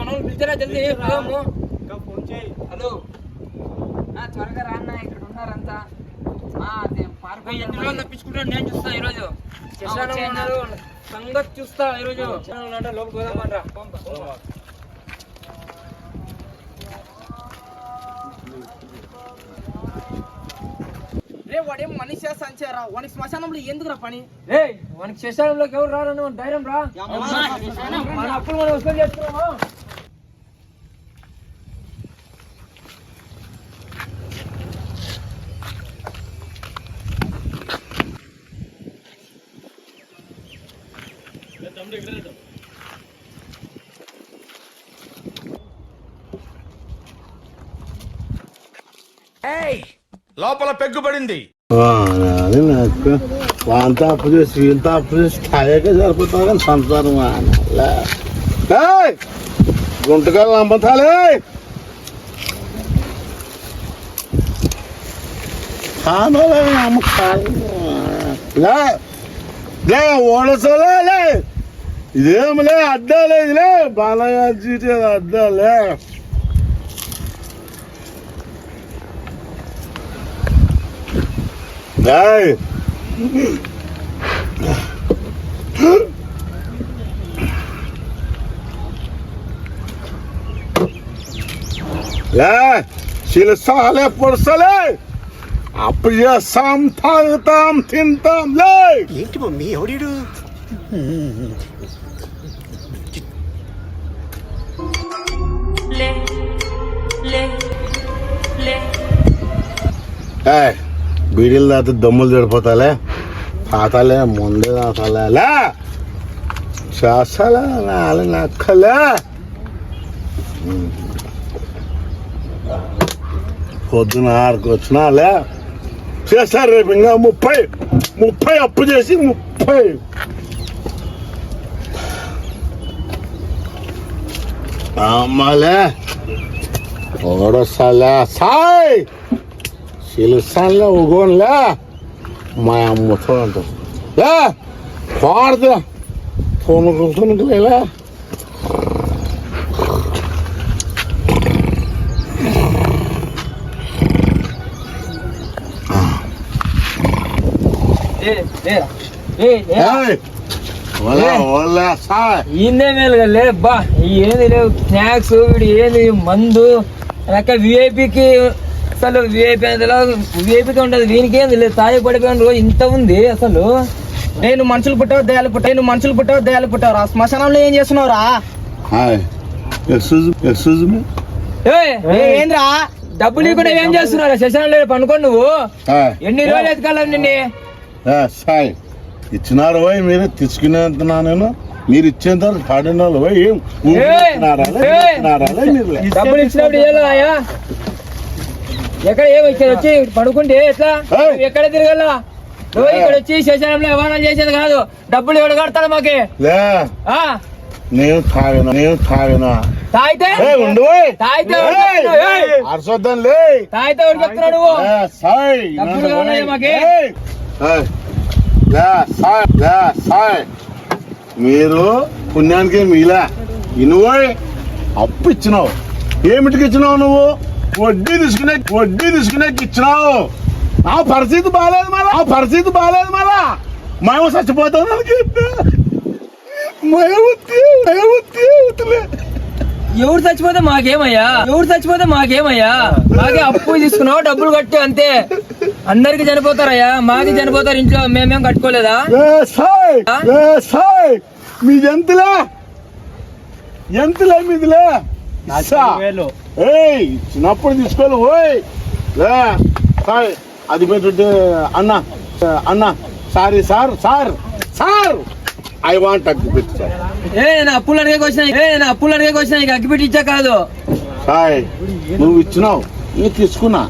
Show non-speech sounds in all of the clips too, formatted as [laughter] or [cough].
మనం పిలిచారా? జల్దీ పోదాము. హలో. ఆ, త్వరగా రాన్న ఇక్కడ ఉన్నారంతా. తప్పించుకుంటాను నేను చూస్తా ఈ రోజు శశానం వచ్చేయండి. ఉన్నారు సంగతి చూస్తా ఈ రోజు శశానం అంటే లోపలికి పోదామంటారా రే వాడేం మనిషి సంచారా? వానికి శ్మశానంలో ఎందుకురా పని? రే మనకి శశానంలోకి ఎవరు రారని మన ధైర్యం రా. మన అప్పులు మనం వసూలు చేసుకున్నామా? లోపల పెగ్గుపడింది అది నాకు వాళ్ళంతా అప్పు చేసి వీళ్ళతో అప్పు చేసి తాగాకే సరిపోతుంది కానీ సంసారం గుంటకాలు ఏయ్! కానోలే అమ్మకాలు లే. ఓడసలే ఇదేమిలే అడ్డాలే ఇదిలే. బాలయ్య చీటే అడ్డాలే Hey! లే శిలసాలే పొడసలే అప్పు చేస్తాం తాగుతాం తింటాం లే ఏంటి మమ్మీ ఎవడీడు ఏయ్, బీడీలు తాత దమ్ములు చెడిపోతాలే. తాతాలే ముందే తాతాలే. చేస్తాలే నక్కలే. పొద్దున ఆరుకు వచ్చినాలే చేస్తారు రేపు ఇంకా ముప్పై ముప్పై అప్పు చేసి ముప్పై. అమ్మాలే! ఓడొస్తాలే. సాయ్! సిలుస్తానులే ఉగోనులే. మా అమ్మతో అంటారు లే పాడదు? ఓలే సాయ్ ఈయనే మేలు లే బా. ఏంది లేవు స్నాక్స్ వీడు ఏంది మందు లెక్క విఐపికి అసలు విఐపి విఐపికి ఉండదు వీనికి లేదు తాగి పడిపోయిన ఇంత ఉంది అసలు. నేను మనుషులు పుట్టావు దయాలు పుట్టావు నేను మనుషులు పుట్టావు దయాలు పుట్టావు రా. శ్మశానంలో ఏం ఏయ్, ఏ, ఏంద్రా? డబ్బులు ఇవ్వకుండా ఏం చేస్తున్నారా శశానం లేదు పనుకోండి నువ్వు? ఎన్ని రోజులు ఎత్తుకోవాలి నిన్ను? సాయ్. ఇచ్చినారు పోయి మీరు తీసుకునేంతనా నేను. మీరు ఇచ్చేంత పడిన వాళ్ళు పోయి ఏం. డబ్బులు ఇచ్చినప్పుడు ఎక్కడ ఏమి ఇక్కడ వచ్చి పడుకుంటే ఎట్లా? ఎక్కడ తిరగల? నువ్వు ఇక్కడ వచ్చి శశానంలో వ్యవహారం చేసేది కాదు. డబ్బులు ఎవడు కడతాడు మాకి? లే! ఆ? నేను తాగిన నేను తాగిన? తాగితే? ఉండు లే! తాగితే నువ్వు డబ్బులు కావాలా. మాకి? మీరు పుణ్యానికి మీలా. ఇనువోయ్! అప్పు ఇచ్చినావు. ఏమిటికి ఇచ్చినావు నువ్వు? వడ్డీ తీసుకునే వడ్డీ తీసుకునే ఇచ్చినావు నా పరిస్థితి బాగాలేదు మళ్ళా ఆ పరిస్థితి బాగాలేదు మళ్ళా. మేము చచ్చిపోతాం ఎవరు చచ్చిపోతే మాకేమయ్యా? ఎవరు చచ్చిపోతే మాకేమయ్యా? మాకే అప్పు తీసుకున్నావు డబ్బులు కట్టి అంతే. అందరికి చనిపోతారయ్యా. మాకి చనిపోతారు ఇంట్లో మేమేం కట్టుకోలేదా? మీది ఎంతలే? ఎంతలే మీదిలే? చిన్నప్పుడు తీసుకోవాలి ఓయ్. అది పెట్టుంటే అన్న అన్న sorry sir sir sir. I want అగ్గి పెట్టి సార్. ఏ నేను అప్పులు అడిగే వచ్చినా ఏ నేను అప్పులు అడిగే వచ్చినా నీకు అగ్గిపెట్టి ఇచ్చా కాదు. సాయ్ నువ్వు ఇచ్చినావు నేను తీసుకున్నా.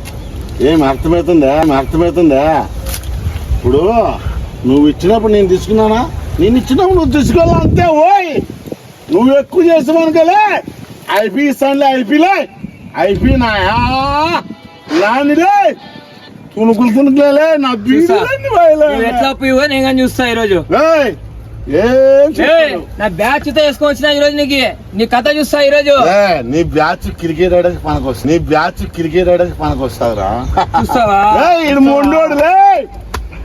ఏం అర్థమవుతుందా ఏం అర్థమవుతుందా ఇప్పుడు నువ్వు ఇచ్చినప్పుడు నేను తీసుకున్నానా? నేను ఇచ్చినప్పుడు నువ్వు తీసుకోవాలి అంతే ఓయ్. నువ్వు ఎక్కువ చేసావనుకోలే. ఐపీ ఐపీలే. ఐపీ నాయా? లానిలే తుణుకులు తుణుకులే నా. బీడీలన్నీ ఎట్లా ఇవ్వ నేను కానీ చూస్తా ఈరోజు? నా బ్యాచ్తో వేసుకొని వచ్చిన ఈ రోజు నీకు. నీ కథ చూస్తా ఈ రోజు ఏ, నీ బ్యాచ్ క్రికెట్ ఆడకి పనికొస్తుంది నీ బ్యాచ్ క్రికెట్ ఆడకి పనికొస్తావురా. చూస్తావా? ఏయ్, ఈడు మొండోడులే.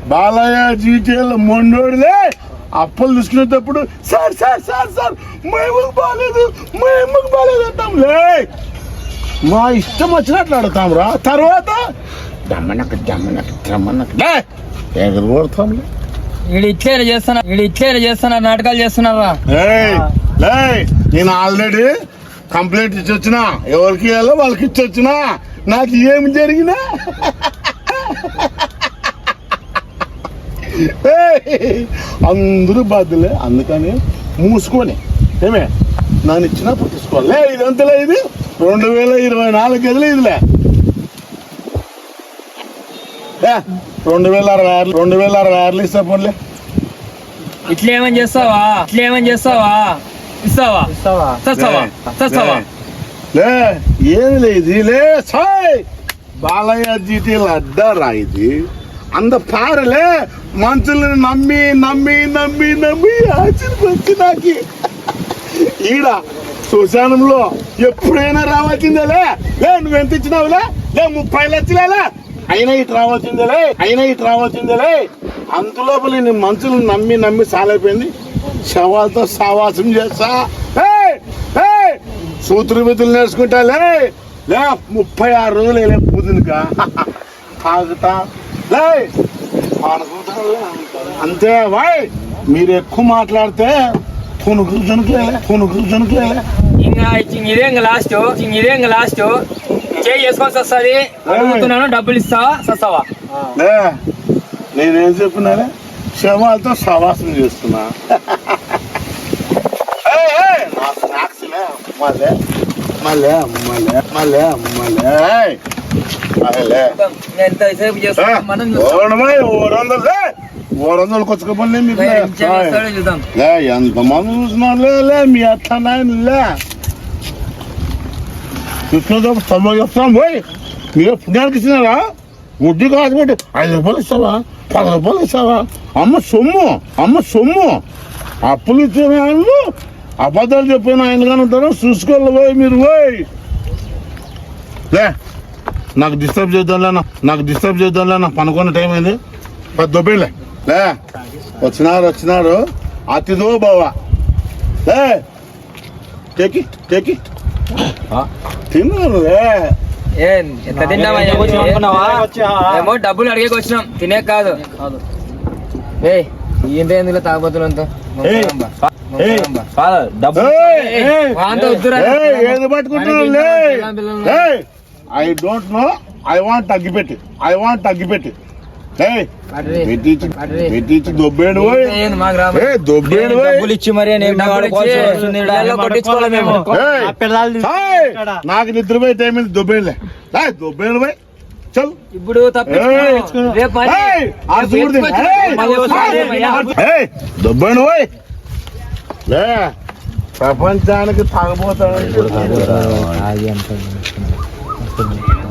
బాలయ్య జీటీఎల్ మొండోడులే. అప్పులు తీసుకునేటప్పుడు సార్ సార్ సార్ సార్ మా అమ్మకు బాగాలేదు మా అమ్మకు బాగాలేదు అంటాం. లే మా ఇష్టం వచ్చినట్లు ఆడతాం రా. తర్వాత దమ్మనక దమ్మనక దమ్మనక ఎగరు కొడతాంలే. వీడు ఇట్లే చేస్తున్నా వీడు ఇట్లే చేస్తున్నా నాటకాలు చేస్తున్నారా నేను ఆల్రెడీ కంప్లైంట్ ఇచ్చి వచ్చిన ఎవరికి ఇవ్వాలో వాళ్ళకి ఇచ్చి వచ్చిన నాకు ఏం జరిగినా. అందరూ బాధ్యులే అందుకని మూసుకొని ఏమే? నన్ను ఇచ్చినప్పుడు తీసుకోవాలి. లే ఇది అంతలే ఇది? రెండు వేల ఇరవై నాలుగు గదులు ఇదిలే. రెండు వేల అరవై ఆరు రెండు వేల అరవై ఆరులు ఇస్తా పోన్లే. ఇట్లా ఏమని చేస్తావా? ఇట్లా ఏమని చేస్తావా? ఇస్తావా? ఇస్తావా? చస్తావా చస్తావా లే ఏమి లేదు లే సాయ్! బాలయ్య జీటీలు అడ్డారా ఇది. అంత పారలే మనుషులను నమ్మి నమ్మి నమ్మి నమ్మి ఆశ్చర్యపచ్చి నాకు ఈడ శ్మశానంలో ఎప్పుడైనా రావాల్సిందేలే. లే నువ్వు ఎంత ఇచ్చినావులే లే? ముప్పై లక్షలేలే అయినా ఇటు రావాల్సిందేలే అయినా ఇటు రావాల్సిందేలే. అందులోపల నేను మనుషులు నమ్మి నమ్మి సాలైపోయింది. శవాలతో సావాసం చేస్తా. ఏయ్! విధులు నేర్చుకుంటా లే. లే ముప్పై ఆరు రోజులు వెళ్ళే పూజలుగా [laughs] తాగుతా. లే. అంతే వాయ్ మీరు ఎక్కువ మాట్లాడితే పునుగులు జనుకులే పునుగులు జనుకులే ఇంకా ఇదే లాస్ట్ ఇదే లాస్ట్ చేయి చేసుకోవాల్సి వస్తుంది అడుగుతున్నాను డబ్బులు ఇస్తావా చస్తావా లే నేనేం చెప్పినాలే శవాలతో సవాసం చేస్తున్నా. మళ్ళీ మళ్ళీ మళ్ళీ మళ్ళీ మళ్ళీ ఏయ్, మళ్ళీ నేను ఎంతసేపు చేస్తున్నా మనం ఓడమై ఓరందలే ఓరందలు కొచ్చుకోపని మీకు లే. చేస్తాడో చూద్దాం. లే ఎంతమంది చూసినారు లే లే మీ అట్లా చెప్తాం పోయి మీరు పుణ్యానికి ఇచ్చినారా? వడ్డీ కాకపోతే ఐదు రూపాయలు ఇస్తావా? పది రూపాయలు ఇస్తావా? అమ్మ సొమ్ము అమ్మ సొమ్ము. అప్పులు ఇచ్చిన వాళ్ళు అబద్ధాలు చెప్పిన ఆయన కానీ ఉంటారు? చూసుకోవాలి పోయి మీరు పోయి లే. నాకు డిస్టర్బ్ చేద్దాంలే అన్న. నాకు డిస్టర్బ్ చేద్దాంలే నా పనుకున్న టైం అయింది పెద్ద దొబ్బేలే లే వచ్చినారు వచ్చినారు అతిథో బావ. లే టేకి టేకి తిన్నారు ఎంత తిన్నావా? ఏమో డబ్బులు అడిగేకి వచ్చినాం. తినే కాదు. ఏ ఏంటి ఎందులో తాగబోతులంతా ఏయ్. ఏయ్. డబ్బు వాంతో వద్దురా. I don't know I want అగ్గిపెట్టి ఐ వాంట్ అడ్రి. పెట్టించి దొబ్బేడు పోయి నాకు టైం దొబ్బేడులే. దొబ్బేడు పోయి చల్. ఇప్పుడు దొబ్బేడు పోయి లే ప్రపంచానికి తాగబోతాడు. করবেন